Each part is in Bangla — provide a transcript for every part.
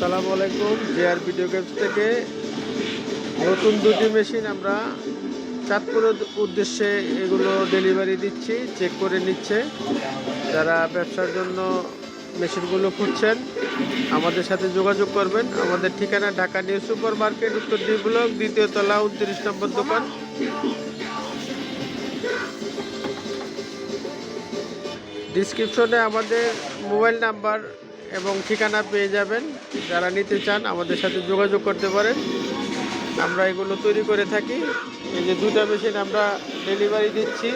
আসসালামু আলাইকুম জেআর ভিডিও গেমস থেকে নতুন দুটি মেশিন আমরা চাঁদপুরের উদ্দেশ্যে এগুলো ডেলিভারি দিচ্ছি চেক করে নিচ্ছে। যারা ব্যবসার জন্য মেশিনগুলো খুঁজছেন, আমাদের সাথে যোগাযোগ করবেন। আমাদের ঠিকানা ঢাকা নিউ সুপার মার্কেট উত্তর ডি ব্লক, দ্বিতীয় তলা, উনত্রিশ নম্বর দোকান। ডিসক্রিপশনে আমাদের মোবাইল নাম্বার এবং ঠিকানা পেয়ে যাবেন। যারা নিতে চান, আমাদের সাথে যোগাযোগ করতে পারেন। আমরা এগুলো তৈরি করে থাকি। এই যে দুটা মেশিন আমরা ডেলিভারি দিচ্ছি।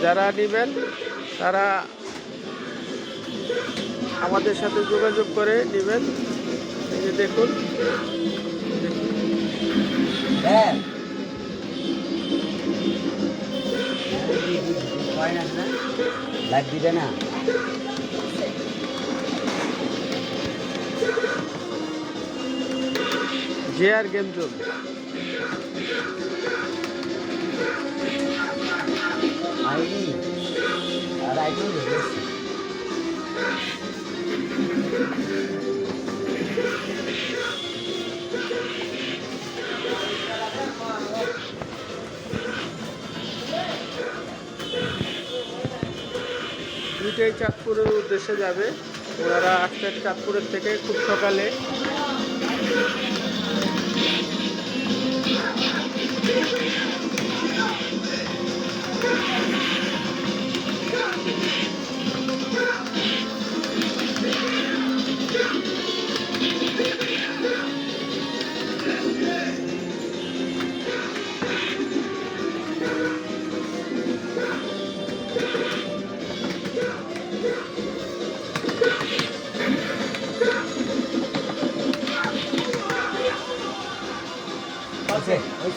যারা নেবেন, তারা আমাদের সাথে যোগাযোগ করে নেবেন। এই যে দেখুন। হ্যাঁ। লাইভ দিবে না? জে আর গেম দেখেছি দুইটাই চাঁদপুরের উদ্দেশ্যে যাবে। ওনারা আসছেন চাঁদপুরের থেকে খুব সকালে হয়েছে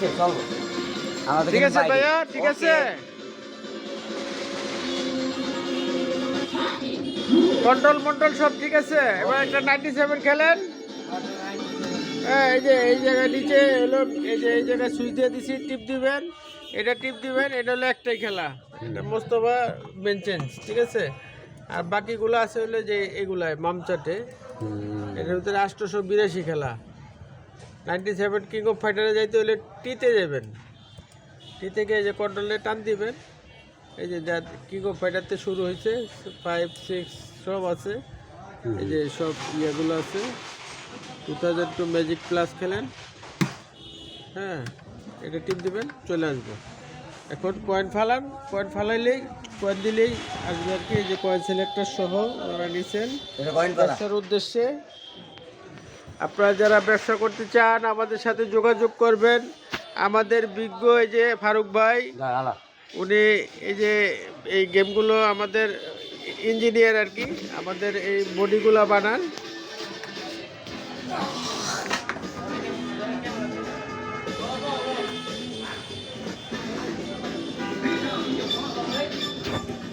হয়েছে চল। আমাদের ঠিক আছে ভাইয়া ঠিক আছে। কন্ট্রোল মন্ট্রোল সব ঠিক আছে? এবার একটা নাইনটি সেভেন খেলেন। হ্যাঁ এই যে এই জায়গায় নিচে হলো এই যে এই জায়গায় সুইচ দিয়ে দিছি টিপ দিবেন। এটা টিপ দিবেন এটা হলো একটাই খেলা। এটা মোস্তফা বেঞ্চেন্স ঠিক আছে? আর বাকিগুলো আছে হলো যে এগুলায় মামচাটে। এটার ভিতরে আটশোশো বিরাশি খেলা। নাইনটি সেভেন কিং অফ ফাইটারে যাইতে হলে টিতে যাবেন টি থেকে এই যে কন্ট্রোলে টান দিবেন। এই যে যা কিং অফ ফাইটারতে শুরু হয়েছে ফাইভ সিক্স সব আছে। এই যে সব ইয়েগুলো আছে। Two thousand two magic plus খেলেন। হ্যাঁ এটা টিপ দিবেন চলে আসব। এখন পয়েন্ট ফালান পয়েন্ট ফালাইলেই পয়েন্ট দিলেই আসবে আর কি। এই যে পয়েন্ট সিলেক্টর সহ ওরা নিছেন। কয়েন ব্যবসার উদ্দেশ্যে আপনারা যারা ব্যবসা করতে চান আমাদের সাথে যোগাযোগ করবেন। আমাদের বিজ্ঞ এই যে ফারুক ভাই উনি এই যে এই গেমগুলো আমাদের ইঞ্জিনিয়ার আর কি আমাদের এই বডিগুলো বানান।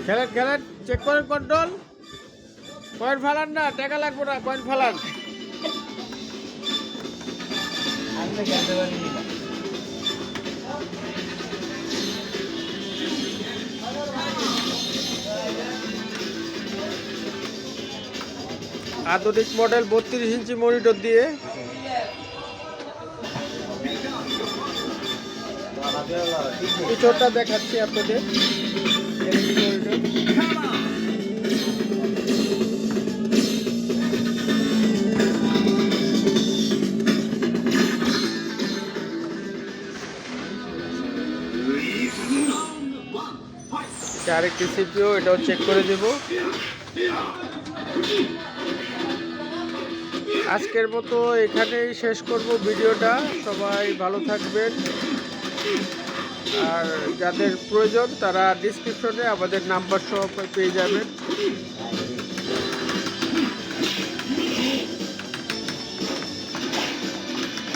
খেলেন খেলেন চেক করেন কন্ট্রোল পয়েন্ট ফালান না টাকা লাগবে না পয়েন্ট ফালান। আধুনিক মডেল বত্রিশ ইঞ্চি মনিটর দিয়ে। পিছনটা দেখাচ্ছি আপনাদের। এটা আরেকটি সিপিও এটাও চেক করে দেব। আজকের মতো এখানেই শেষ করব ভিডিওটা। সবাই ভালো থাকবেন। আর যাদের প্রয়োজন তারা ডিসক্রিপশনে আমাদের নাম্বার সহ পেয়ে যাবেন।